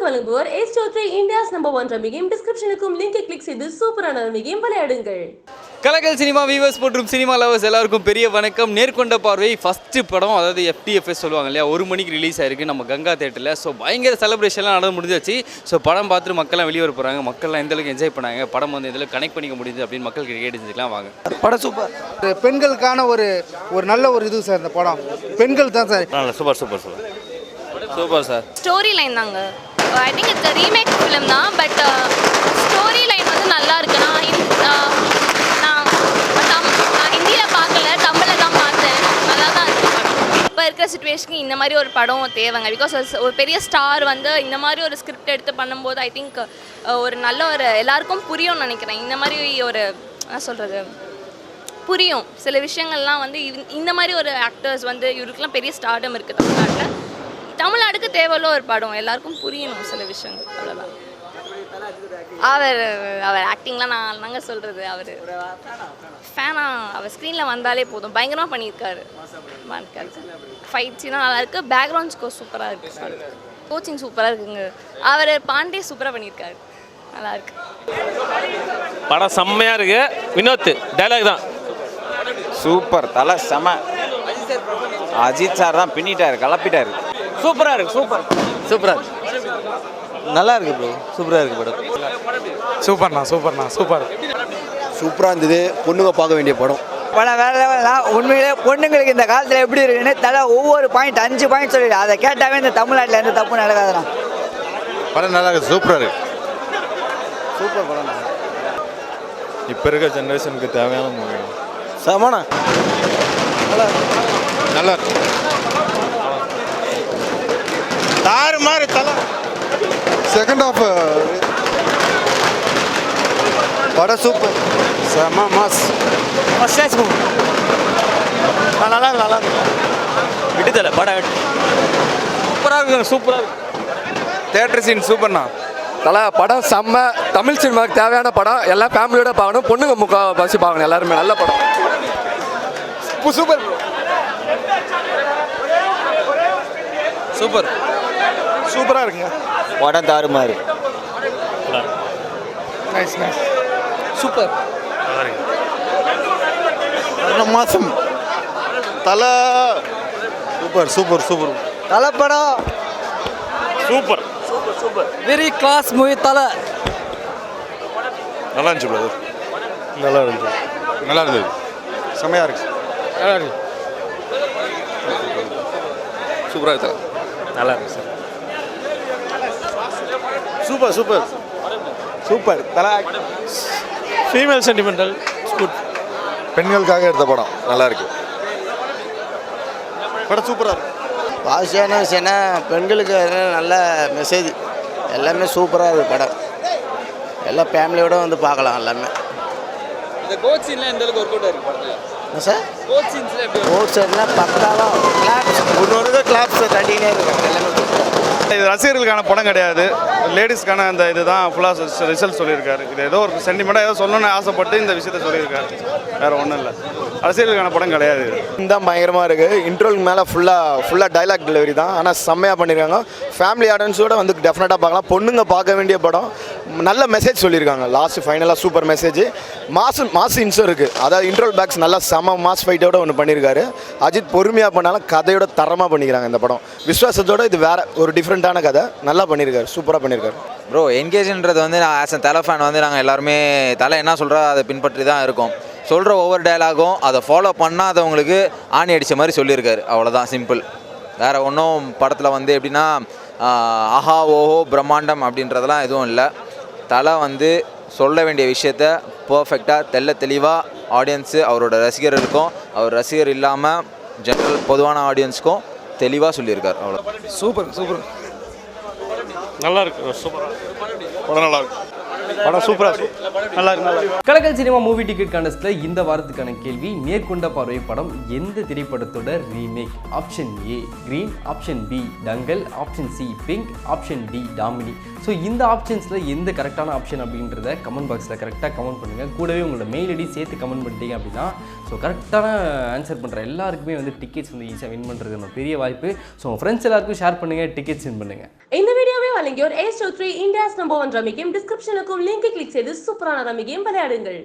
உங்களுக்கு வழங்குவோர் ace two three India's number one ரமிகையும் டிஸ்கிரிப்ஷனுக்கும் லிங்கை கிளிக் செய்து சூப்பரான ரமிகையும் விளையாடுங்கள். கலக்கல் சினிமா வீவர்ஸ் மற்றும் சினிமா லவர்ஸ் எல்லாருக்கும் பெரிய வணக்கம். நேர்கொண்ட பார்வை ஃபஸ்ட்டு படம் அதாவது எஃப்டிஎஃப்எஸ் சொல்லுவாங்க இல்லையா ஒரு மணிக்கு ரிலீஸ் ஆயிருக்கு. நம்ம கங்கா தேட்டரில் ஸோ பயங்கர செலிப்ரேஷன்லாம் நடந்து முடிஞ்சாச்சு ஸோ படம் பார்த்துட்டு மக்கள்லாம் வெளியே வர போகிறாங்க மக்கள்லாம் எந்த அளவுக்கு என்ஜாய் பண்ணாங்க படம் வந்து அளவுக்கு கனெக்ட் பண்ணிக்க முடியுது அப்படின்னு மக்கள் கேட்டு தெரிஞ்சுக்கலாம் வாங்க. படம் சூப்பர் பெண்களுக்கான ஒரு ஒரு நல்ல ஒரு இது சார் இந்த படம். பெண்கள் தான் sir. Super super super super sir story line தாங்க. I think it's remake film தான் பட் ஸ்டோரி லைன் வந்து நல்லா இருக்கு. நான் uh, நான் நான் ஹிந்தியில் பார்க்கல தமிழில் தான் பார்த்தேன். நல்லா தான் இருக்கு. இப்போ இருக்கிற சுச்சுவேஷனுக்கு இந்த மாதிரி ஒரு படம் தேவைங்க. பிகாஸ் ஒரு பெரிய ஸ்டார் வந்து இந்த மாதிரி ஒரு ஸ்கிரிப்ட் எடுத்து பண்ணும்போது ஐ திங்க் uh, ஒரு நல்ல ஒரு எல்லாருக்கும் புரியும்னு நினைக்கிறேன். இந்த மாதிரி ஒரு என்ன சொல்கிறது புரியும். சில விஷயங்கள்லாம் வந்து இந்த மாதிரி ஒரு ஆக்டர்ஸ் வந்து இவருக்குலாம் பெரிய ஸ்டார்டம் இருக்குது தமிழ்நாட்டில். தமிழ்நாடுக்கு தேவையில்ல ஒரு படம். எல்லாருக்கும் புரியணும் சில விஷயங்கள். அவ்வளோதான் அவர் அவர் ஆக்டிங்லாம் நான் நாங்கள் சொல்கிறது அவர் ஃபேனா அவர் ஸ்க்ரீனில் வந்தாலே போதும். பயங்கரமாக பண்ணியிருக்காரு. ஃபைட் சீனாக நல்லா இருக்கு. பேக்ரவுண்ட் ஸ்கோர் சூப்பராக இருக்கு. கோச்சிங் சூப்பராக இருக்குங்க. அவர் பாண்டே சூப்பராக பண்ணியிருக்காரு. நல்லா இருக்கு. படம் செம்மையாக இருக்கு. வினோத் டைலாக் தான். சூப்பர் தலை செம. அஜித் சார் தான் பின்னிட்டாரு கலப்பிட்டாரு. சூப்பராக இருக்கு சூப்பர். சூப்பராக நல்லா இருக்கு ப்ரோ சூப்பராக இருக்கு படம். சூப்பர்ண்ணா சூப்பர்ண்ணா சூப்பர். சூப்பராக இருந்தது. பொண்ணுங்க பார்க்க வேண்டிய படம். படம் வேற லெவலாம் உண்மையிலே பொண்ணுங்களுக்கு இந்த காலத்தில் எப்படி இருக்குன்னு தலை ஒவ்வொரு பாயிண்ட் அஞ்சு பாயிண்ட் சொல்லி அதை கேட்டாவே இந்த தமிழ்நாட்டில் எந்த தப்பும் நடக்காதுண்ணா. படம் நல்லா இருக்கு சூப்பராக இருக்கு. சூப்பர் படம் இப்போ இருக்க ஜென்ரேஷனுக்கு தேவையான மூவி செமனா நல்லா இருக்கு. தாறு மாதிரி தலை. செகண்ட் ஆஃப் படம் சூப்பர் செம மாஸ் நல்லா இருக்கு நல்லா இருக்கு. விட்டுதல படம் சூப்பராக இருக்கு சூப்பராக இருக்கு. தேட்டர் சீன் சூப்பர்ண்ணா தலை படம் செம்ம. தமிழ் சினிமாவுக்கு தேவையான படம். எல்லாம் ஃபேமிலியோட பார்க்கணும். பொண்ணுங்க முக்கா பசி பார்க்கணும் எல்லாருமே. நல்ல படம். சூப்பர் சூப்பர் சூப்பராக இருக்குங்க. படம் தாறுமாறு நைஸ் நைஸ் சூப்பர். மாதம் தலை. Super super super. தலைப்படம். Super. Very class movie தலை. நல்லா இருந்துச்சு பிரதர் நல்லா இருந்துச்சு. நல்லா இருந்தது. செம்மையாக இருக்கு. நல்லா இருக்கு. சூப்பராக இருக்கு நல்லா இருக்கு சார் சூப்பர் சூப்பர். சூப்பர். தலை ஃபீமேல் சென்டிமெண்டல் குட் பெண்களுக்காக எடுத்த படம். நல்லா இருக்கு. படம் சூப்பராக இருக்கு. பாசியான விஷயம்னா பெண்களுக்கு நல்ல மெசேஜ் எல்லாமே சூப்பராக இருக்கு படம். எல்லாம் ஃபேமிலியோட வந்து பார்க்கலாம் எல்லாமே. இந்த கோட் சீன்லாம் எந்த அளவுக்கு ஒர்க் அவுட் ஆயிருக்கு படத்தில்? சார்? கோட் சீன்ஸ்லாம் பக்காவாக கிளாப்ஸ் ஒரு ஒரு கிளாப்ஸ் தட்டினே இருக்காங்க. எல்லாமே இது ரசிகர்களுக்கான படம் கிடையாது. லேடிஸ்க்கான அந்த இதுதான் ஃபுல்லாக ரிசல்ட் சொல்லியிருக்காரு. இது ஏதோ ஒரு சென்டிமெண்ட்டாக ஏதோ சொல்லணும்னு ஆசைப்பட்டு இந்த விஷயத்த சொல்லியிருக்காரு. வேறு ஒன்றும் இல்லை. ரசிகர்களுக்கான படம் கிடையாது இது. தான் பயங்கரமாக இருக்குது இன்ட்ரோலுக்கு மேலே ஃபுல்லாக ஃபுல்லாக டைலாக் டெலிவரி தான். ஆனால் செம்மையாக பண்ணியிருக்காங்க ஃபேமிலி ஆடியன்ஸோட வந்து டெஃபினட்டாக பார்க்கலாம். பொண்ணுங்க பார்க்க வேண்டிய படம். நல்ல மெசேஜ் சொல்லியிருக்காங்க. லாஸ்ட் ஃபைனலாக சூப்பர் மெசேஜ் மாசு மாசு இன்சோ இருக்குது அதாவது இன்ட்ரோல் பேக்ஸ் நல்லா செம மாஸ் ஃபைட்டோட ஒன்று பண்ணியிருக்காரு. அஜித் பொறுமையாக பண்ணாலும் கதையோட தரமாக பண்ணிக்கிறாங்க இந்த படம். விஸ்வாசத்தோட இது வேற ஒரு டிஃப்ரெண்ட்டான கதை. நல்லா பண்ணியிருக்காரு. சூப்பராக பண்ணியிருக்காரு. ப்ரோ என்கேஜ்ன்றது வந்து நான் ஆஸ் அ தலை ஃபேன் வந்து நாங்கள் எல்லாருமே தலை என்ன சொல்கிறா அதை பின்பற்றி தான் இருக்கோம். சொல்கிற ஒவ்வொரு டைலாகும் அதை ஃபாலோ பண்ணாதவங்களுக்கு ஆணி அடித்த மாதிரி சொல்லியிருக்காரு. அவ்வளோதான் சிம்பிள் வேறு ஒன்றும் படத்தில் வந்து எப்படின்னா அஹா ஆஹா ஓஹோ பிரம்மாண்டம் அப்படின்றதெல்லாம் எதுவும் இல்லை. தலை வந்து சொல்ல வேண்டிய விஷயத்த பர்ஃபெக்டாக தெள்ள தெளிவாக ஆடியன்ஸு அவரோட ரசிகர்களுக்கும் அவர் ரசிகர் இல்லாமல் ஜென்ரல் பொதுவான ஆடியன்ஸ்க்கும் தெளிவாக சொல்லியிருக்கார். அவ்வளோ சூப்பர் சூப்பர். நல்லா இருக்கு சூப்பராக படம் நல்லா இருக்கு. படம் சூப்பராக நல்லா இருக்கு கலக்கல் சினிமா மூவி டிக்கெட் கான்டெஸ்ட்டில் இந்த வாரத்துக்கான கேள்வி நேர்கொண்ட பார்வை படம் எந்த திரைப்படத்தோட remake option A green option B Dangal option C pink option D Damini so இந்த ஆப்ஷன்ஸில் எந்த கரெக்டான ஆப்ஷன் அப்படின்றத கமெண்ட் பாக்ஸில் கரெக்டாக கமெண்ட் பண்ணுங்கள் கூடவே உங்களோட மெயில் ஐடி சேர்த்து கமெண்ட் பண்ணிட்டீங்க அப்படின்னா ஸோ கரெக்டான ஆன்சர் பண்ணுற எல்லாருக்குமே வந்து டிக்கெட்ஸ் வந்து ஈஸியாக வின் பண்ணுறதுக்கு பெரிய வாய்ப்பு. ஸோ உங்கள் ஃப்ரெண்ட்ஸ் எல்லாருக்கும் ஷேர் பண்ணுங்கள் டிக்கெட்ஸ் வின் பண்ணுங்கள் இந்த வீடியோவை வழங்கியோர் ace three India's number one rummy game டிஸ்கிரிப்ஷனுக்கும் லிங்கை கிளிக் செய்து சூப்பரான ரம்மி கேம் விளையாடுங்கள்.